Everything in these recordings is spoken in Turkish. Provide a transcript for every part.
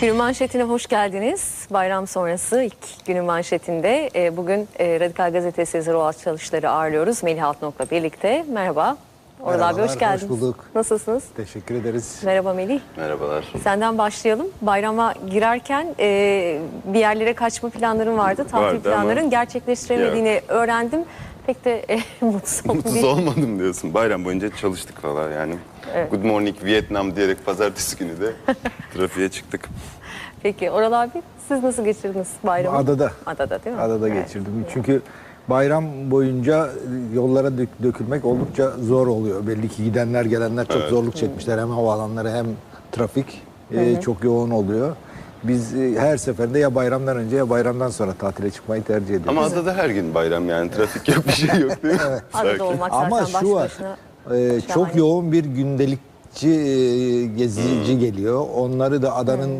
Günün manşetine hoş geldiniz. Bayram sonrası ilk günün manşetinde e, bugün e, Radikal Gazetesi yazarı Oğaz Çalışlar'ı ağırlıyoruz. Melih Altınok'la birlikte. Merhaba. Oral abi hoş hoş geldiniz. bulduk. Nasılsınız? Teşekkür ederiz. Merhaba Melih. Merhabalar. Senden başlayalım. Bayrama girerken e, bir yerlere kaçma planların vardı. Tatil Vardı ama- planların gerçekleştiremediğini öğrendim. Pek de e, mutsuz Mutsuz olmadım diyorsun. Bayram boyunca çalıştık falan yani. Good morning Vietnam diyerek pazartesi günü de trafiğe çıktık. Peki Oral abi siz nasıl geçirdiniz bayramı? Adada. Adada değil mi? Adada Evet. geçirdim. Çünkü bayram boyunca yollara dök- dökülmek oldukça zor oluyor. Belli ki gidenler gelenler çok zorluk çekmişler. Hem havaalanları hem trafik e, çok yoğun oluyor. Biz e, her seferinde ya bayramdan önce ya bayramdan sonra tatile çıkmayı tercih ediyoruz. Ama adada her gün bayram yani trafik yok bir şey yok değil mi? Adada Sakin. olmak zaten Ama başlı şu var. başına e, çok yoğun bir gündelikçi e, gezici Hmm. geliyor. Onları da adanın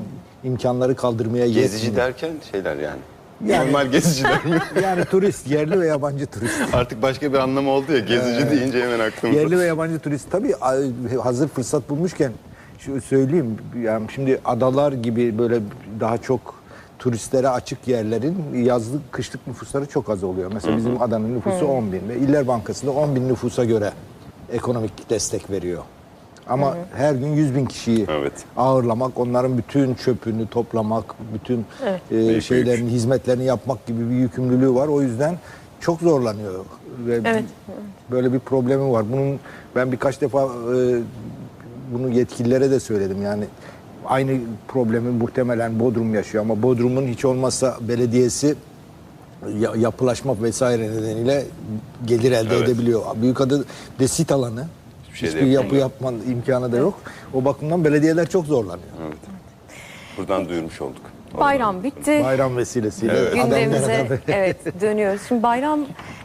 imkanları kaldırmaya Gezici yetmiyor. derken şeyler yani. Yani- Normal geziciler mi? Yani turist, yerli ve yabancı turist. Artık başka bir anlamı oldu ya gezici deyince hemen aklımıza. Yerli ve yabancı turist tabii a- hazır fırsat bulmuşken şu söyleyeyim yani şimdi adalar gibi böyle daha çok turistlere açık yerlerin yazlık kışlık nüfusları çok az oluyor. Mesela bizim adanın nüfusu 10 bin ve İller Bankası da 10 bin nüfusa göre ekonomik destek veriyor. Ama her gün 100 bin kişiyi Evet. ağırlamak, onların bütün çöpünü toplamak, bütün Evet. e, Büyük şeylerin yük. hizmetlerini yapmak gibi bir yükümlülüğü var. O yüzden çok zorlanıyor ve Evet. böyle bir problemi var. Bunun ben birkaç defa e, bunu yetkililere de söyledim. Yani aynı problemi muhtemelen Bodrum yaşıyor ama Bodrum'un hiç olmazsa belediyesi yapılaşma vesaire nedeniyle gelir elde Evet. edebiliyor. Büyükada desit alanı. Hiçbir şey de Hiçbir yapı yapamıyor. yapma imkanı da yok. O bakımdan belediyeler çok zorlanıyor. Evet. Buradan duyurmuş olduk. Bayram bitti. Bayram vesilesiyle Evet. Gündemimize evet dönüyoruz. Şimdi bayram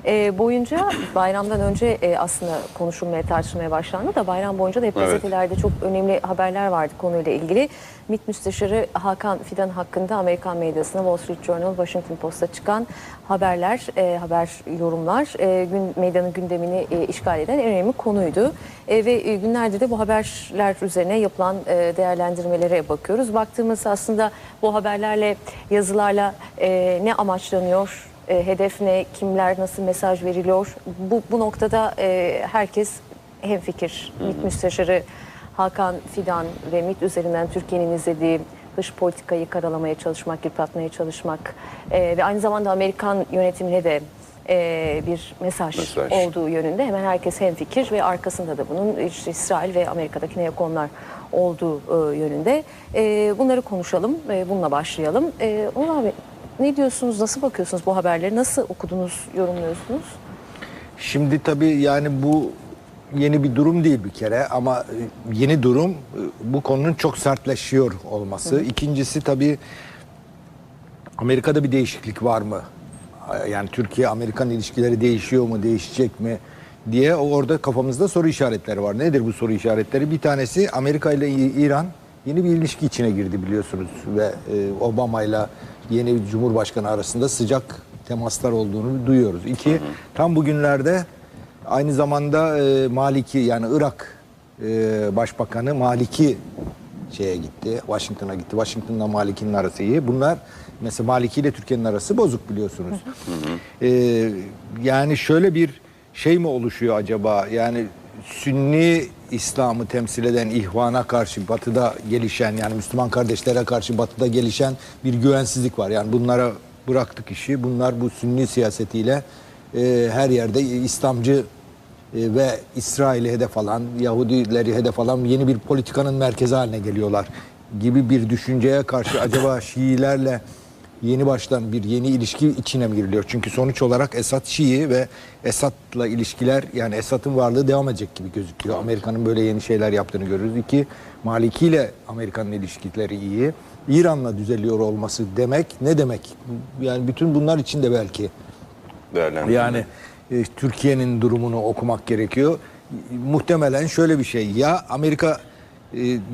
e, boyunca bayramdan önce e, aslında konuşulmaya tartışılmaya başlandı da bayram boyunca da hep Evet. gazetelerde çok önemli haberler vardı konuyla ilgili. MİT Müsteşarı Hakan Fidan hakkında Amerikan medyasına Wall Street Journal, Washington Post'a çıkan haberler, e, haber yorumlar e, gün medyanın gündemini e, işgal eden en önemli konuydu. E, ve e, günlerdir de bu haberler üzerine yapılan e, değerlendirmelere bakıyoruz. Baktığımız aslında bu haberlerle, yazılarla e, ne amaçlanıyor, e, hedef ne, kimler nasıl mesaj veriliyor? Bu, bu noktada e, herkes hemfikir. MİT Müsteşarı Hakan Fidan ve MİT üzerinden Türkiye'nin izlediği dış politikayı karalamaya çalışmak, yıpratmaya çalışmak e, ve aynı zamanda Amerikan yönetimine de e, bir mesaj, Mesaj. olduğu yönünde hemen herkes hemfikir ve arkasında da bunun işte İsrail ve Amerika'daki neokonlar olduğu e, yönünde. E, bunları konuşalım ve bununla başlayalım. E, Onur abi ne diyorsunuz, nasıl bakıyorsunuz bu haberleri, nasıl okudunuz, yorumluyorsunuz? Şimdi tabii yani bu yeni bir durum değil bir kere ama e, yeni durum e, bu konunun çok sertleşiyor olması. İkincisi tabii Amerika'da bir değişiklik var mı? Yani Türkiye-Amerikan ilişkileri değişiyor mu, değişecek mi diye orada kafamızda soru işaretleri var. Nedir bu soru işaretleri? Bir tanesi Amerika ile İran yeni bir ilişki içine girdi biliyorsunuz ve e, Obama ile yeni Cumhurbaşkanı arasında sıcak temaslar olduğunu duyuyoruz. İki, tam bugünlerde aynı zamanda e, Maliki yani Irak e, Başbakanı Maliki şeye gitti. Washington'a gitti. Washington'la Maliki'nin arası iyi. Bunlar mesela Maliki ile Türkiye'nin arası bozuk biliyorsunuz. Ee, yani şöyle bir şey mi oluşuyor acaba? Yani Sünni İslam'ı temsil eden ihvana karşı batıda gelişen yani Müslüman kardeşlere karşı batıda gelişen bir güvensizlik var. Yani bunlara bıraktık işi. Bunlar bu Sünni siyasetiyle e, her yerde İslamcı e, ve İsrail'i hedef alan, Yahudileri hedef alan yeni bir politikanın merkezi haline geliyorlar gibi bir düşünceye karşı acaba Şiilerle yeni baştan bir yeni ilişki içine mi giriliyor? Çünkü sonuç olarak Esad Şii ve Esad'la ilişkiler yani Esad'ın varlığı devam edecek gibi gözüküyor. Amerika'nın böyle yeni şeyler yaptığını görürüz. İki, Maliki ile Amerika'nın ilişkileri iyi. İran'la düzeliyor olması demek ne demek? Yani bütün bunlar için de belki yani e, Türkiye'nin durumunu okumak gerekiyor. Muhtemelen şöyle bir şey. Ya Amerika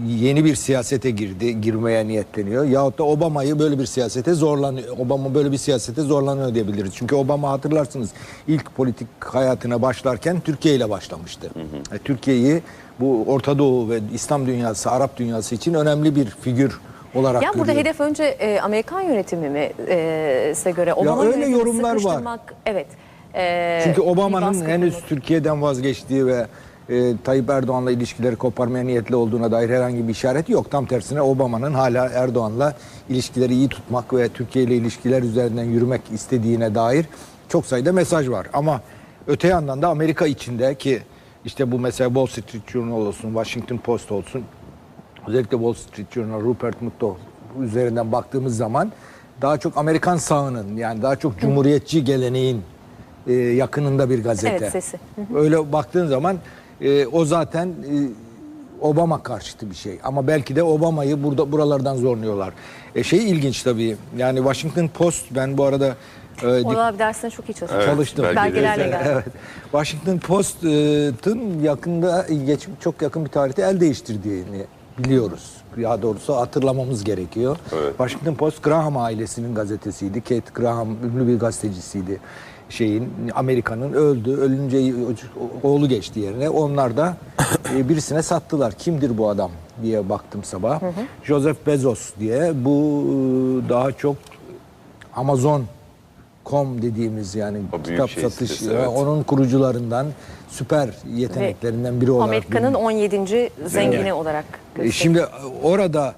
yeni bir siyasete girdi, girmeye niyetleniyor. Yahut da Obama'yı böyle bir siyasete zorlanıyor. Obama böyle bir siyasete zorlanıyor diyebiliriz. Çünkü Obama hatırlarsınız ilk politik hayatına başlarken Türkiye ile başlamıştı. E, Türkiye'yi bu Orta Doğu ve İslam dünyası, Arap dünyası için önemli bir figür olarak Ya burada hedef önce e, Amerikan yönetimi mi e, size göre? Obama öyle yönetimi yorumlar var. Evet. E, Çünkü Obama'nın henüz. Türkiye'den vazgeçtiği ve e, Tayyip Erdoğan'la ilişkileri koparmaya niyetli olduğuna dair herhangi bir işaret yok. Tam tersine Obama'nın hala Erdoğan'la ilişkileri iyi tutmak ve Türkiye ile ilişkiler üzerinden yürümek istediğine dair çok sayıda mesaj var. Ama öte yandan da Amerika içinde ki işte bu mesela Wall Street Journal olsun, Washington Post olsun, özellikle Wall Street Journal, Rupert Murdoch üzerinden baktığımız zaman daha çok Amerikan sağının yani daha çok cumhuriyetçi geleneğin e, yakınında bir gazete. Evet, sesi. Öyle baktığın zaman e, o zaten e, Obama karşıtı bir şey. Ama belki de Obama'yı burada buralardan zorluyorlar. E, şey ilginç tabii. Yani Washington Post ben bu arada e, Orada abi dersine çok iyi çalıştım. Evet, çalıştım. Belgelerle geldi. Evet. Washington Post'un yakında geç, çok yakın bir tarihte el değiştirdiğini biliyoruz. Ya doğrusu hatırlamamız gerekiyor. Evet. Washington Post Graham ailesinin gazetesiydi. Kate Graham ünlü bir gazetecisiydi. Şeyin Amerika'nın öldü. Ölünce oğlu geçti yerine. Onlar da e, birisine sattılar. Kimdir bu adam diye baktım sabah. Joseph Bezos diye. Bu e, daha çok Amazon.com dediğimiz yani O kitap şey satış sitesi, e, evet. onun kurucularından süper yeteneklerinden biri olarak Amerika'nın biliniyor. 17. zengini olarak E, gösteriyor. Şimdi orada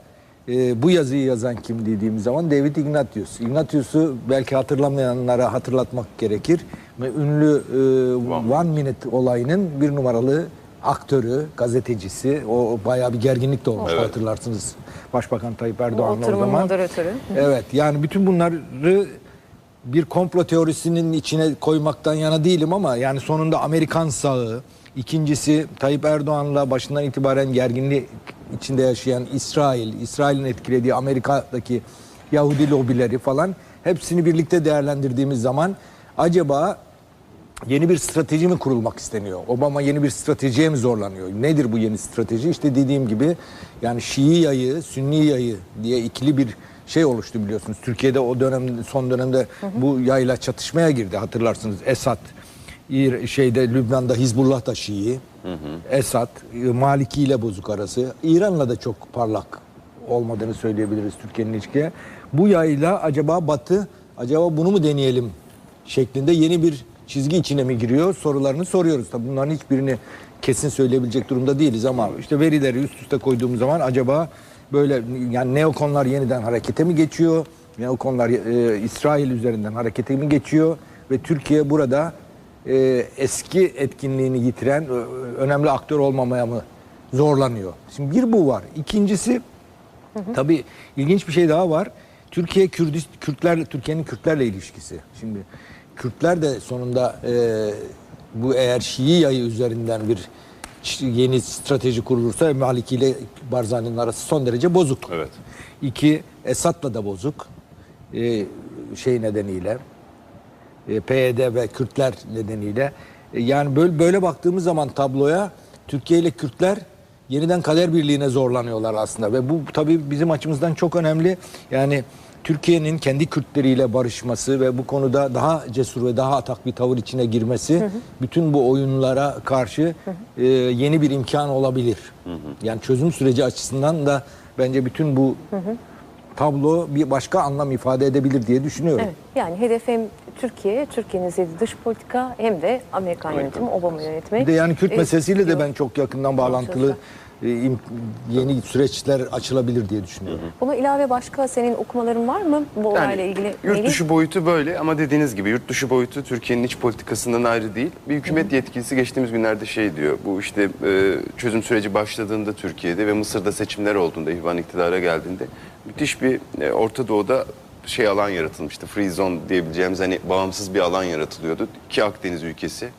e, bu yazıyı yazan kim dediğimiz zaman David Ignatius. Ignatius'u belki hatırlamayanlara hatırlatmak gerekir. Ve ünlü e, One Minute olayının bir numaralı aktörü, gazetecisi. O bayağı bir gerginlik de olmuş Evet. hatırlarsınız. Başbakan Tayyip Erdoğan'la o zaman. moderatörü. Evet yani bütün bunları bir komplo teorisinin içine koymaktan yana değilim ama yani sonunda Amerikan sağı, ikincisi Tayyip Erdoğan'la başından itibaren gerginliği içinde yaşayan İsrail, İsrail'in etkilediği Amerika'daki Yahudi lobileri falan hepsini birlikte değerlendirdiğimiz zaman acaba yeni bir strateji mi kurulmak isteniyor? Obama yeni bir stratejiye mi zorlanıyor? Nedir bu yeni strateji? İşte dediğim gibi yani Şii yayı, Sünni yayı diye ikili bir şey oluştu biliyorsunuz. Türkiye'de o dönem son dönemde bu yayla çatışmaya girdi hatırlarsınız. Esad şeyde Lübnan'da Hizbullah da Şii. Esad e, Maliki ile bozuk arası. İran'la da çok parlak olmadığını söyleyebiliriz Türkiye'nin ilişkiye. Bu yayla acaba Batı acaba bunu mu deneyelim şeklinde yeni bir çizgi içine mi giriyor sorularını soruyoruz. Tabii bunların hiçbirini kesin söyleyebilecek durumda değiliz ama işte verileri üst üste koyduğumuz zaman acaba böyle yani neokonlar yeniden harekete mi geçiyor? Neokonlar e, İsrail üzerinden harekete mi geçiyor? Ve Türkiye burada e, eski etkinliğini yitiren önemli aktör olmamaya mı zorlanıyor? Şimdi bir bu var. İkincisi Tabii ilginç bir şey daha var. Türkiye Kürdist Kürtler Türkiye'nin Kürtlerle ilişkisi. Şimdi Kürtler de sonunda e, bu eğer Şii yayı üzerinden bir yeni strateji kurulursa Maliki ile Barzani'nin arası son derece bozuk. Evet. İki Esad'la da bozuk. E, şey nedeniyle e, PYD ve Kürtler nedeniyle. E, yani böyle, böyle baktığımız zaman tabloya Türkiye ile Kürtler yeniden kader birliğine zorlanıyorlar aslında ve bu tabii bizim açımızdan çok önemli. Yani Türkiye'nin kendi Kürtleriyle barışması ve bu konuda daha cesur ve daha atak bir tavır içine girmesi bütün bu oyunlara karşı e, yeni bir imkan olabilir. Yani çözüm süreci açısından da bence bütün bu tablo bir başka anlam ifade edebilir diye düşünüyorum. Evet, yani hedef hem Türkiye, Türkiye'nin izlediği dış politika hem de Amerikan yönetimi, Obama yönetimi. Bir de yani Kürt e, meselesiyle de ben çok yakından bağlantılı yeni süreçler açılabilir diye düşünüyorum. Buna ilave başka senin okumaların var mı bu olayla ilgili? Yurt dışı boyutu böyle ama dediğiniz gibi yurt dışı boyutu Türkiye'nin iç politikasından ayrı değil. Bir hükümet yetkilisi geçtiğimiz günlerde şey diyor. Bu işte e, çözüm süreci başladığında Türkiye'de ve Mısır'da seçimler olduğunda İhvan iktidara geldiğinde müthiş bir e, Orta Doğu'da şey alan yaratılmıştı. Free zone diyebileceğimiz hani bağımsız bir alan yaratılıyordu. İki Akdeniz ülkesi.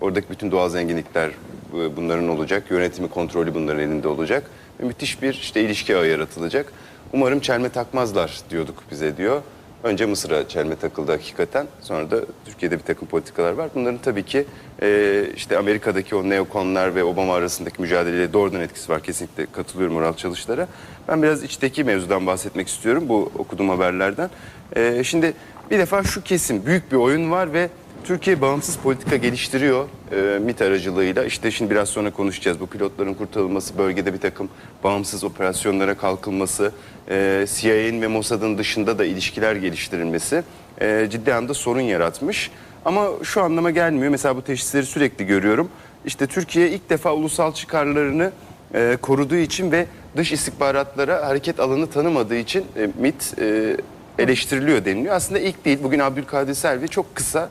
Oradaki bütün doğal zenginlikler e, bunların olacak. Yönetimi, kontrolü bunların elinde olacak. Ve müthiş bir işte ilişki ağı yaratılacak. Umarım çelme takmazlar diyorduk bize diyor. Önce Mısır'a çelme takıldı hakikaten. Sonra da Türkiye'de bir takım politikalar var. Bunların tabii ki e, işte Amerika'daki o neokonlar ve Obama arasındaki mücadeleye doğrudan etkisi var. Kesinlikle katılıyorum Oral Çalışlar'a. Ben biraz içteki mevzudan bahsetmek istiyorum bu okuduğum haberlerden. E, şimdi bir defa şu kesim büyük bir oyun var ve Türkiye bağımsız politika geliştiriyor e, MİT aracılığıyla. İşte şimdi biraz sonra konuşacağız. Bu pilotların kurtarılması, bölgede bir takım bağımsız operasyonlara kalkılması, e, CIA'nin ve Mossad'ın dışında da ilişkiler geliştirilmesi e, ciddi anlamda sorun yaratmış. Ama şu anlama gelmiyor. Mesela bu teşhisleri sürekli görüyorum. İşte Türkiye ilk defa ulusal çıkarlarını e, koruduğu için ve dış istihbaratlara hareket alanı tanımadığı için e, MİT e, eleştiriliyor deniliyor. Aslında ilk değil. Bugün Abdülkadir Selvi çok kısa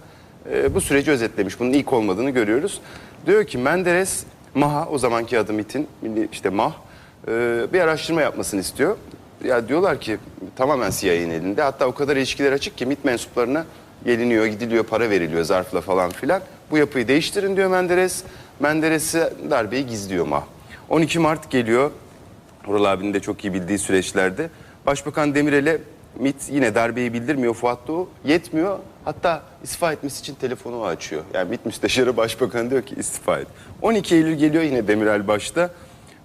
e, bu süreci özetlemiş. Bunun ilk olmadığını görüyoruz. Diyor ki Menderes MAH'a o zamanki adı MİT'in işte MAH e, bir araştırma yapmasını istiyor. Ya diyorlar ki tamamen CIA'nin elinde. Hatta o kadar ilişkiler açık ki MİT mensuplarına geliniyor, gidiliyor, para veriliyor zarfla falan filan. Bu yapıyı değiştirin diyor Menderes. Menderes'e darbeyi gizliyor MAH. 12 Mart geliyor. Vural abinin de çok iyi bildiği süreçlerde. Başbakan Demirel'e MİT yine darbeyi bildirmiyor Fuat Doğu. Yetmiyor. Hatta istifa etmesi için telefonu açıyor. Yani MİT müsteşarı başbakan diyor ki istifa et. 12 Eylül geliyor yine Demirel başta.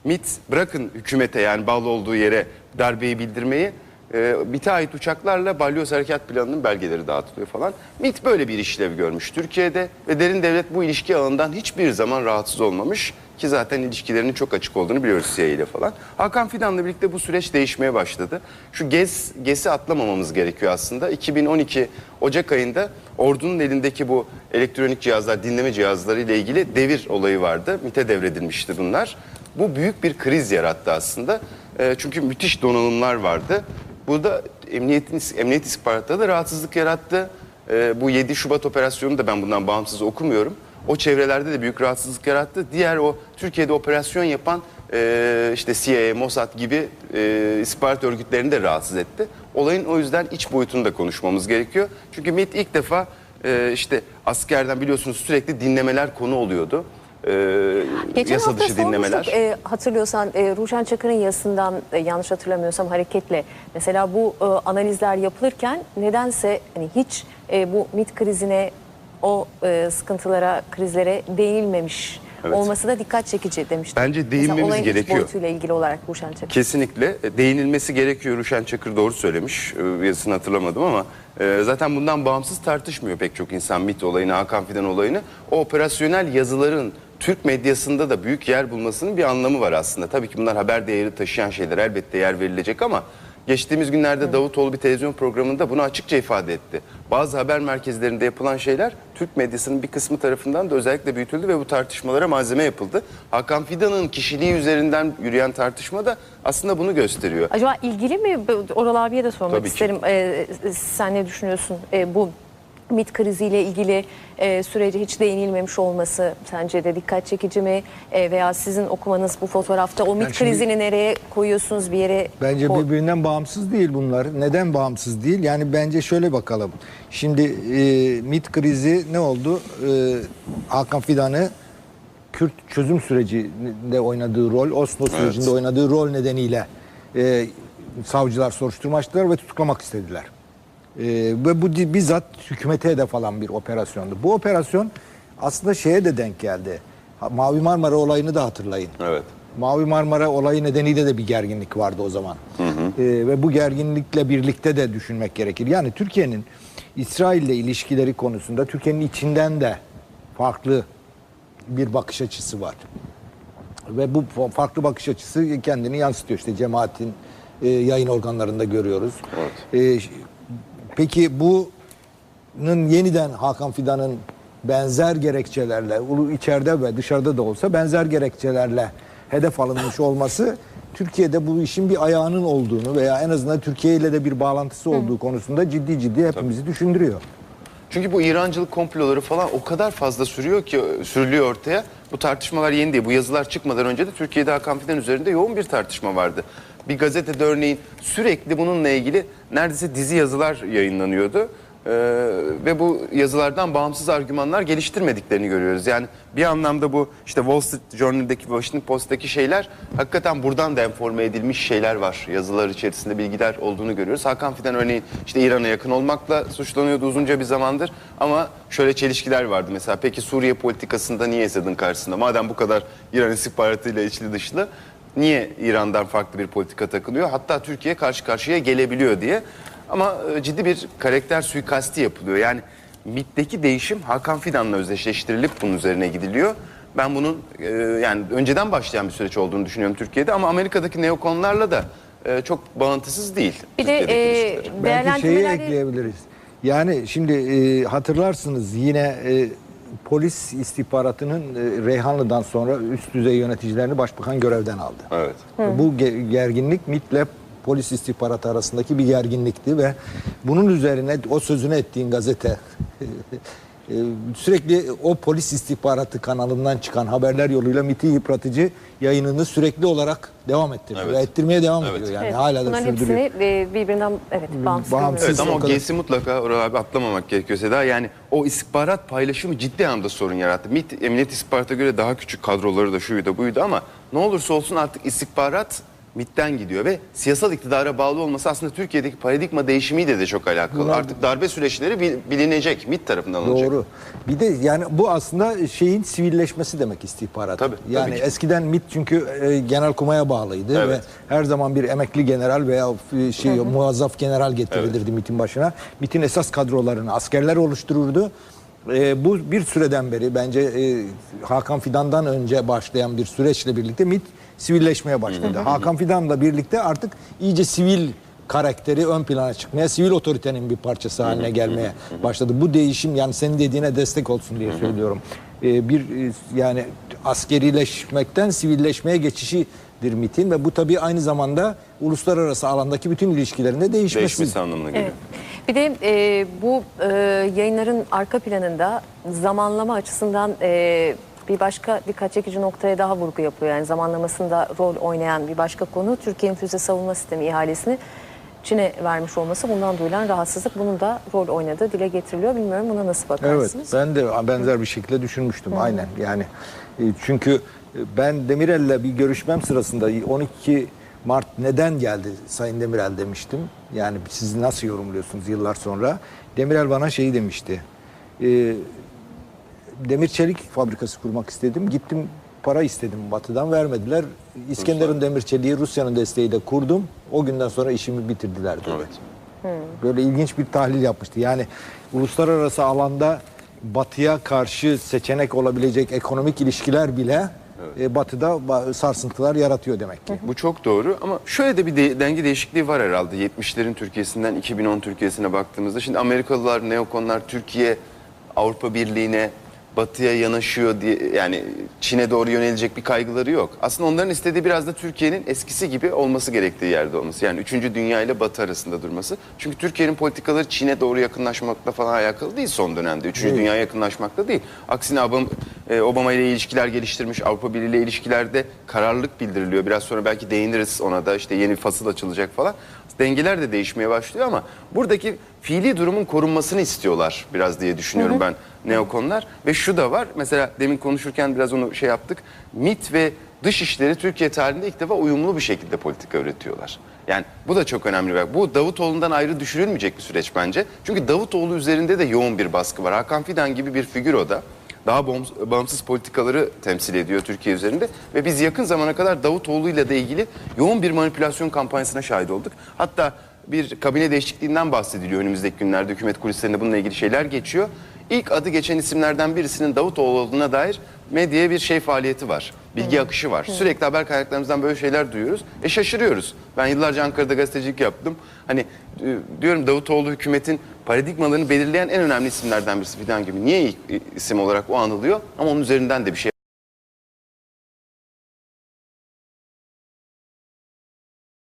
MİT bırakın hükümete yani bağlı olduğu yere darbeyi bildirmeyi. E, MİT'e ait uçaklarla balyoz harekat planının belgeleri dağıtılıyor falan. MİT böyle bir işlev görmüş Türkiye'de ve derin devlet bu ilişki ağından hiçbir zaman rahatsız olmamış. Ki zaten ilişkilerinin çok açık olduğunu biliyoruz CIA ile falan. Hakan Fidan'la birlikte bu süreç değişmeye başladı. Şu GES, GES'i atlamamamız gerekiyor aslında. 2012 Ocak ayında ordunun elindeki bu elektronik cihazlar, dinleme cihazları ile ilgili devir olayı vardı. MİT'e devredilmişti bunlar. Bu büyük bir kriz yarattı aslında. E, çünkü müthiş donanımlar vardı. Bu da emniyetin, emniyet istihbaratında da rahatsızlık yarattı. E, bu 7 Şubat operasyonu da ben bundan bağımsız okumuyorum. O çevrelerde de büyük rahatsızlık yarattı. Diğer o Türkiye'de operasyon yapan e, işte CIA, Mossad gibi e, istihbarat örgütlerini de rahatsız etti. Olayın o yüzden iç boyutunu da konuşmamız gerekiyor. Çünkü MİT ilk defa e, işte askerden biliyorsunuz sürekli dinlemeler konu oluyordu. E, Geçen yasa hafta dışı dinlemeler. sormuştuk e, hatırlıyorsan e, Ruşen Çakır'ın yazısından e, yanlış hatırlamıyorsam hareketle mesela bu e, analizler yapılırken nedense hani hiç e, bu MIT krizine o e, sıkıntılara krizlere değinilmemiş Evet. olması da dikkat çekici demiştim. Bence Mesela değinmemiz iç gerekiyor. boyutuyla ilgili olarak Ruşen Çakır. Kesinlikle E, değinilmesi gerekiyor. Ruşen Çakır doğru söylemiş. E, Yazısını hatırlamadım ama e, zaten bundan bağımsız tartışmıyor pek çok insan MIT olayını, Hakan Fidan olayını. O operasyonel yazıların Türk medyasında da büyük yer bulmasının bir anlamı var aslında. Tabii ki bunlar haber değeri taşıyan şeyler elbette yer verilecek ama geçtiğimiz günlerde Davutoğlu bir televizyon programında bunu açıkça ifade etti. Bazı haber merkezlerinde yapılan şeyler Türk medyasının bir kısmı tarafından da özellikle büyütüldü ve bu tartışmalara malzeme yapıldı. Hakan Fidan'ın kişiliği üzerinden yürüyen tartışma da aslında bunu gösteriyor. Acaba ilgili mi? Oral abiye de sormak Tabii ki. isterim. Ee, sen ne düşünüyorsun? Ee, bu MIT kriziyle ilgili e, sürece hiç değinilmemiş olması sence de dikkat çekici mi? E, veya sizin okumanız bu fotoğrafta o MIT Yani şimdi- krizini nereye koyuyorsunuz bir yere? Bence ko- birbirinden bağımsız değil bunlar. Neden bağımsız değil? Yani bence şöyle bakalım. Şimdi e, MİT krizi ne oldu? E, Hakan Fidan'ı Kürt çözüm sürecinde oynadığı rol, Oslo sürecinde oynadığı rol nedeniyle e, savcılar soruşturma açtılar ve tutuklamak istediler. E, ve bu bizzat hükümete hedef alan bir operasyondu. Bu operasyon aslında şeye de denk geldi. Ha, Mavi Marmara olayını da hatırlayın. Evet. Mavi Marmara olayı nedeniyle de bir gerginlik vardı o zaman. Ee, ve bu gerginlikle birlikte de düşünmek gerekir. Yani Türkiye'nin İsrail'le ilişkileri konusunda Türkiye'nin içinden de farklı bir bakış açısı var. Ve bu fa- farklı bakış açısı kendini yansıtıyor. İşte cemaatin e, yayın organlarında görüyoruz. E, ş- peki bunun yeniden Hakan Fidan'ın benzer gerekçelerle ulu- içeride ve dışarıda da olsa benzer gerekçelerle hedef alınmış olması Türkiye'de bu işin bir ayağının olduğunu veya en azından Türkiye ile de bir bağlantısı olduğu konusunda ciddi ciddi hepimizi düşündürüyor. Çünkü bu İrancılık komploları falan o kadar fazla sürüyor ki sürülüyor ortaya. Bu tartışmalar yeni değil. Bu yazılar çıkmadan önce de Türkiye'de Hakan Fidan üzerinde yoğun bir tartışma vardı. Bir gazetede örneğin sürekli bununla ilgili neredeyse dizi yazılar yayınlanıyordu. Ee, ve bu yazılardan bağımsız argümanlar geliştirmediklerini görüyoruz. Yani bir anlamda bu işte Wall Street Journal'daki, Washington Post'taki şeyler hakikaten buradan da enforme edilmiş şeyler var. Yazılar içerisinde bilgiler olduğunu görüyoruz. Hakan Fidan örneğin işte İran'a yakın olmakla suçlanıyordu uzunca bir zamandır. Ama şöyle çelişkiler vardı. Mesela peki Suriye politikasında niye Esad'ın karşısında? Madem bu kadar İran istihbaratıyla içli dışlı niye İran'dan farklı bir politika takılıyor? Hatta Türkiye karşı karşıya gelebiliyor diye. Ama e, ciddi bir karakter suikasti yapılıyor. Yani MİT'teki değişim Hakan Fidan'la özdeşleştirilip bunun üzerine gidiliyor. Ben bunun e, yani önceden başlayan bir süreç olduğunu düşünüyorum Türkiye'de ama Amerika'daki neokonlarla da e, çok bağıntısız değil. Bir de e. Belki şeyi ekleyebiliriz. Yani şimdi e, hatırlarsınız yine e, polis istihbaratının e, Reyhanlı'dan sonra üst düzey yöneticilerini başbakan görevden aldı. Evet. Bu ge- gerginlik MIT'le polis istihbaratı arasındaki bir gerginlikti ve bunun üzerine o sözünü ettiğin gazete e, sürekli o polis istihbaratı kanalından çıkan haberler yoluyla MIT'i yıpratıcı yayınını sürekli olarak devam ettiriyor Evet. ve ettirmeye devam Evet. ediyor. Yani Evet, hala da bunların sürdürüyor. hepsini e, birbirinden evet bağımsız. Bağımsız. Evet ama o. G'si mutlaka oraya abi atlamamak gerekiyor Seda. Yani o istihbarat paylaşımı ciddi anlamda sorun yarattı. MİT, Emniyet İstihbarat'a göre daha küçük kadroları da şuydu buydu ama ne olursa olsun artık istihbarat MİT'ten gidiyor ve siyasal iktidara bağlı olması aslında Türkiye'deki paradigma değişimiyle de çok alakalı. Bunlar- Artık darbe süreçleri bil- bilinecek, MİT tarafından alınacak. Doğru. Bir de yani bu aslında şeyin sivilleşmesi demek istihbarat. Tabii, yani tabii ki. eskiden MIT çünkü e, genelkurmaya bağlıydı Evet. ve her zaman bir emekli general veya e, şey muazzaf general getirilirdi MIT'in başına. MIT'in esas kadrolarını askerler oluştururdu. E, bu bir süreden beri bence e, Hakan Fidan'dan önce başlayan bir süreçle birlikte MIT sivilleşmeye başladı. Hakan Fidan'la birlikte artık iyice sivil karakteri ön plana çıkmaya, sivil otoritenin bir parçası haline gelmeye başladı. Bu değişim yani senin dediğine destek olsun diye söylüyorum. Ee, bir e, yani askerileşmekten sivilleşmeye geçişidir MIT'in ve bu tabii aynı zamanda uluslararası alandaki bütün ilişkilerinde değişmesi. Değişmesi anlamına geliyor. Evet. Bir de e, bu e, yayınların arka planında zamanlama açısından e, bir başka dikkat çekici noktaya daha vurgu yapıyor. Yani zamanlamasında rol oynayan bir başka konu Türkiye'nin füze savunma sistemi ihalesini Çin'e vermiş olması bundan duyulan rahatsızlık bunun da rol oynadığı dile getiriliyor. Bilmiyorum buna nasıl Evet, bakarsınız? ben de benzer bir şekilde düşünmüştüm aynen. Yani e, çünkü e, ben Demirel'le bir görüşmem sırasında 12 Mart neden geldi Sayın Demirel demiştim. Yani siz nasıl yorumluyorsunuz yıllar sonra? Demirel bana şeyi demişti. E, demir çelik fabrikası kurmak istedim. Gittim para istedim Batı'dan vermediler. İskenderun Demir Çeliği Rusya'nın desteğiyle kurdum. O günden sonra işimi bitirdiler dedi. Evet. Böyle ilginç bir tahlil yapmıştı. Yani uluslararası alanda batıya karşı seçenek olabilecek ekonomik ilişkiler bile e, batıda ba- sarsıntılar yaratıyor demek ki. Bu çok doğru ama şöyle de bir de- denge değişikliği var herhalde. 70'lerin Türkiye'sinden 2010 Türkiye'sine baktığımızda şimdi Amerikalılar, neokonlar Türkiye Avrupa Birliği'ne batıya yanaşıyor diye yani Çin'e doğru yönelecek bir kaygıları yok. Aslında onların istediği biraz da Türkiye'nin eskisi gibi olması gerektiği yerde olması. Yani 3. dünya ile batı arasında durması. Çünkü Türkiye'nin politikaları Çin'e doğru yakınlaşmakla falan alakalı değil son dönemde. 3. dünyaya yakınlaşmakla değil. Aksine Obama, e, Obama ile ilişkiler geliştirmiş, Avrupa Birliği ile ilişkilerde kararlılık bildiriliyor. Biraz sonra belki değiniriz ona da işte yeni fasıl açılacak falan. Dengeler de değişmeye başlıyor ama buradaki fiili durumun korunmasını istiyorlar biraz diye düşünüyorum ben neokonlar. Ve şu da var mesela demin konuşurken biraz onu şey yaptık. MIT ve dış işleri Türkiye tarihinde ilk defa uyumlu bir şekilde politika üretiyorlar. Yani bu da çok önemli. Bu Davutoğlu'ndan ayrı düşürülmeyecek bir süreç bence. Çünkü Davutoğlu üzerinde de yoğun bir baskı var. Hakan Fidan gibi bir figür o da daha bağımsız, politikaları temsil ediyor Türkiye üzerinde ve biz yakın zamana kadar Davutoğlu ile de ilgili yoğun bir manipülasyon kampanyasına şahit olduk. Hatta bir kabine değişikliğinden bahsediliyor önümüzdeki günlerde hükümet kulislerinde bununla ilgili şeyler geçiyor. İlk adı geçen isimlerden birisinin Davutoğlu olduğuna dair medyaya bir şey faaliyeti var. Bilgi akışı var. Sürekli haber kaynaklarımızdan böyle şeyler duyuyoruz ve şaşırıyoruz. Ben yıllarca Ankara'da gazetecilik yaptım. Hani e, diyorum Davutoğlu hükümetin paradigmalarını belirleyen en önemli isimlerden birisi Fidan gibi. Niye ilk isim olarak o anılıyor? Ama onun üzerinden de bir şey